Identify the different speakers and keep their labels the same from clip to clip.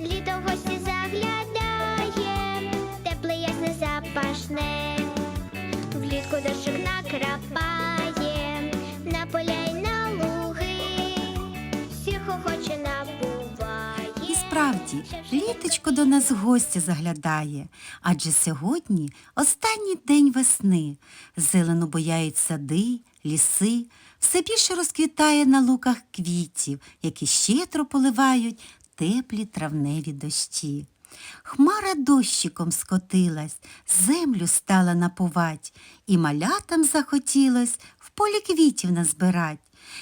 Speaker 1: літо в гості заглядає, тепле ясне запашне, влітку дощик накрапає, на на луги, всіх охоче набуває. І справді, літочко до нас гостя заглядає, адже сьогодні останній день весни. Зелено бояють сади, ліси все більше розквітає на луках квітів, які щедро поливають теплі травневі дощі. Хмара дощиком скотилась, землю стала напувать, і малятам захотілось в полі квітів назбирать.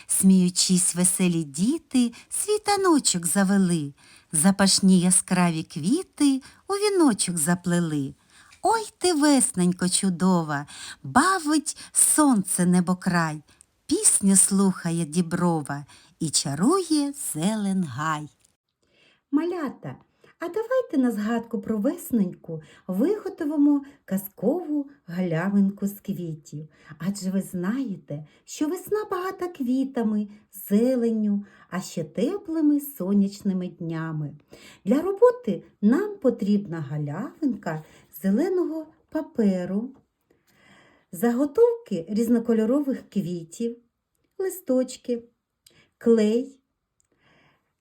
Speaker 1: Сміючись, веселі діти, світаночок завели, запашні яскраві квіти у віночок заплели. Ой ти, весненько чудова, бавить сонце небокрай, пісню слухає діброва і чарує зелен гай.
Speaker 2: Малята, а давайте на згадку про весненьку виготовимо казкову галявинку з квітів. Адже ви знаєте, що весна багата квітами, зеленню, а ще теплими сонячними днями. Для роботи нам потрібна галявинка зеленого паперу, заготовки різнокольорових квітів, листочки, клей,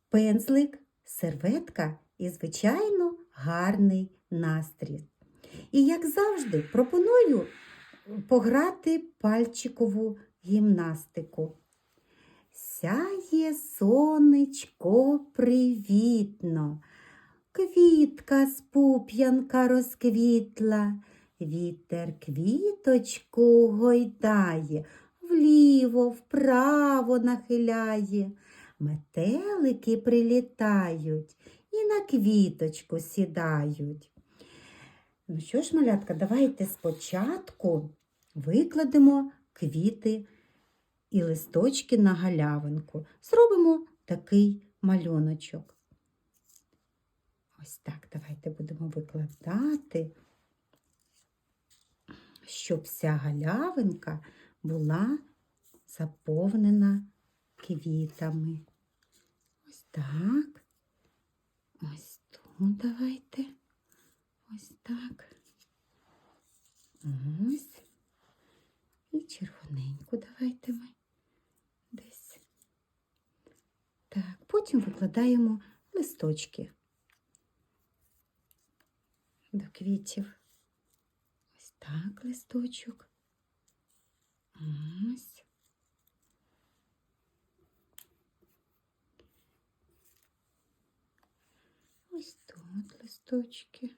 Speaker 2: пензлик, серветка і, звичайно, гарний настрій. І, як завжди, пропоную пограти пальчикову гімнастику. Сяє сонечко привітно, квітка з пуп'янка розквітла, вітер квіточку гойдає, вліво, вправо нахиляє. Метелики прилітають і на квіточку сідають. Ну що ж, малятка, давайте спочатку викладемо квіти і листочки на галявинку. Зробимо такий малюночок. Ось так давайте будемо викладати, щоб вся галявинка була заповнена квітами. Ось так. Ось тут давайте. Ось так. Ось. І червоненьку давайте ми десь. Так, потім викладаємо листочки до квітів. Ось так листочок. Ось. Ось тут листочки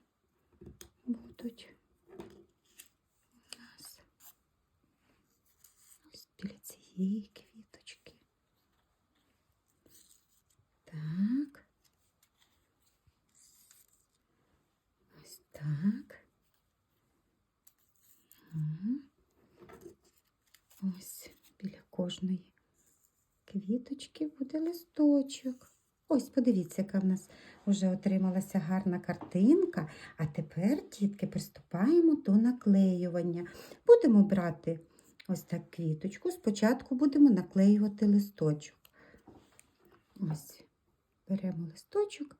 Speaker 2: будуть у нас. Ось біля цієї квіточки. Ось біля кожної квіточки буде листочок. Ось, подивіться, яка в нас вже отрималася гарна картинка. А тепер, дітки, приступаємо до наклеювання. Будемо брати ось так квіточку. Спочатку будемо наклеювати листочок. Ось, беремо листочок,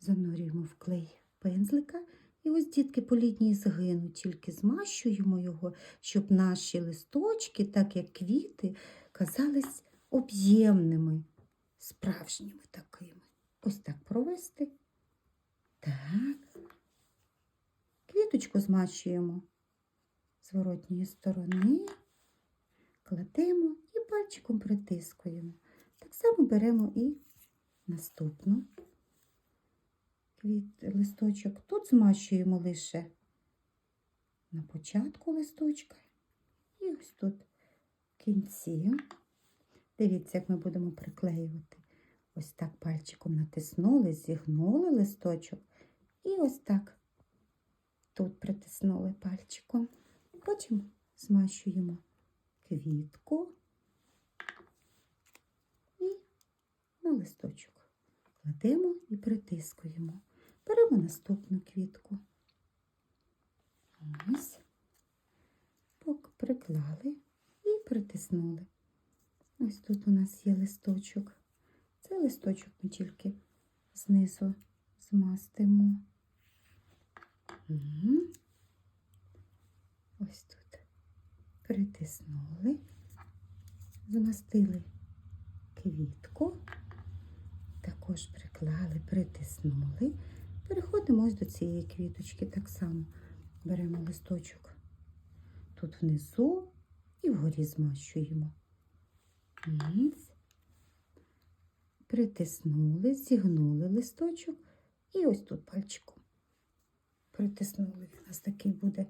Speaker 2: занурюємо в клей пензлика. І ось дітки по літній згину, тільки змащуємо його, щоб наші листочки, так як квіти, казались об'ємними справжніми такими. Ось так провести. Так. Квіточку змащуємо з зворотньої сторони, кладемо і пальчиком притискуємо. Так само беремо і наступну квіт, листочок. Тут змащуємо лише на початку листочка і ось тут в кінці. Дивіться, як ми будемо приклеювати. Ось так пальчиком натиснули, зігнули листочок і ось так тут притиснули пальчиком. Потім змащуємо квітку і на листочок. Кладемо і притискуємо. Беремо наступну квітку. Ось, приклали і притиснули. Ось тут у нас є листочок. Цей листочок ми тільки знизу змастимо. Ось тут притиснули, змастили квітку також приклали, притиснули. Переходимо ось до цієї квіточки так само. Беремо листочок тут внизу і вгорі змащуємо. Ось. Притиснули, зігнули листочок і ось тут пальчиком. Притиснули. У нас такий буде,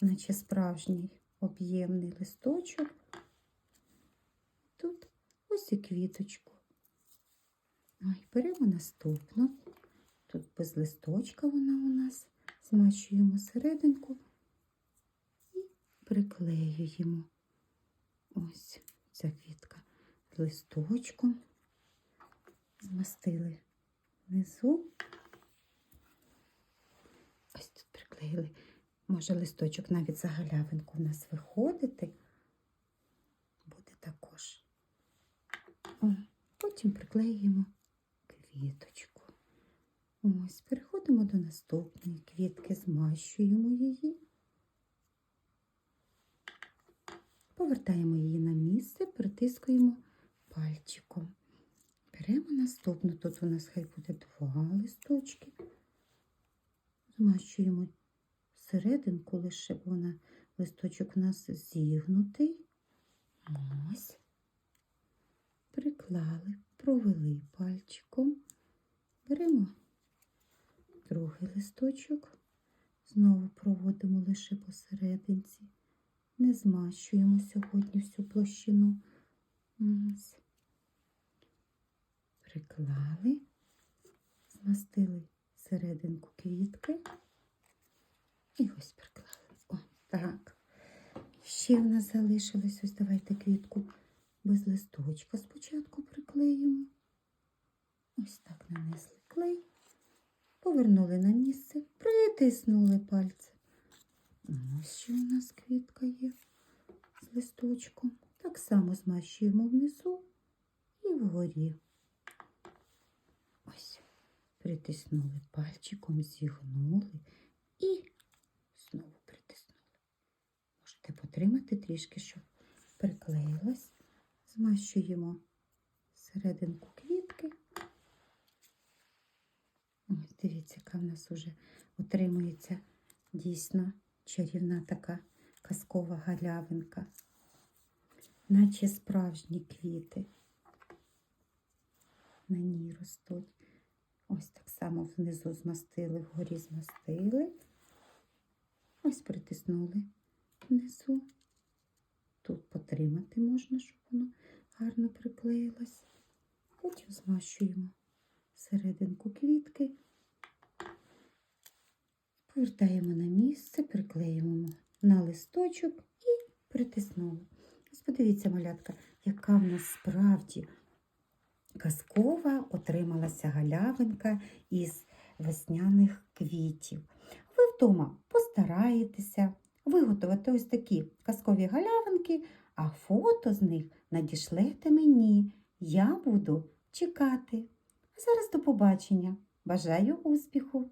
Speaker 2: наче справжній об'ємний листочок. Тут ось і квіточку. Ой, беремо наступну. Тут без листочка вона у нас. Змащуємо серединку і приклеюємо. Ось ця квітка з листочком. Змастили внизу. Ось тут приклеїли. Може листочок навіть за галявинку у нас виходити. Буде також. О, потім приклеїмо квіточку. Ось, переходимо до наступної квітки, змащуємо її. Повертаємо її на місце, притискуємо пальчиком. Беремо наступну. Тут у нас хай буде два листочки. Змащуємо серединку лише, бо вона листочок у нас зігнутий. Ось. Приклали, провели пальчиком. Беремо другий листочок. Знову проводимо лише посерединці. Не змащуємо сьогодні всю площину. Приклали, змастили серединку квітки. І ось приклали. О, так. Ще в нас залишилось, ось давайте квітку без листочка спочатку приклеїмо. Ось так нанесли клей, повернули на місце, притиснули пальцем. Ось ще у нас квітка є з листочком. Так само змащуємо внизу і вгорі. Ось, притиснули пальчиком, зігнули і знову притиснули. Можете потримати трішки, щоб приклеїлась. Змащуємо серединку квітки. Ось дивіться, яка в нас вже отримується дійсно чарівна така казкова галявинка, наче справжні квіти на ній ростуть. Ось так само внизу змастили, вгорі змастили. Ось притиснули внизу. Тут потримати можна, щоб воно гарно приклеїлось. Потім змащуємо серединку квітки. Повертаємо на місце, приклеюємо на листочок і притиснули. Ось подивіться, малятка, яка в нас справді казкова отрималася галявинка із весняних квітів. Ви вдома постараєтеся виготовити ось такі казкові галявинки, а фото з них надішлете мені. Я буду чекати. Зараз до побачення. Бажаю успіху!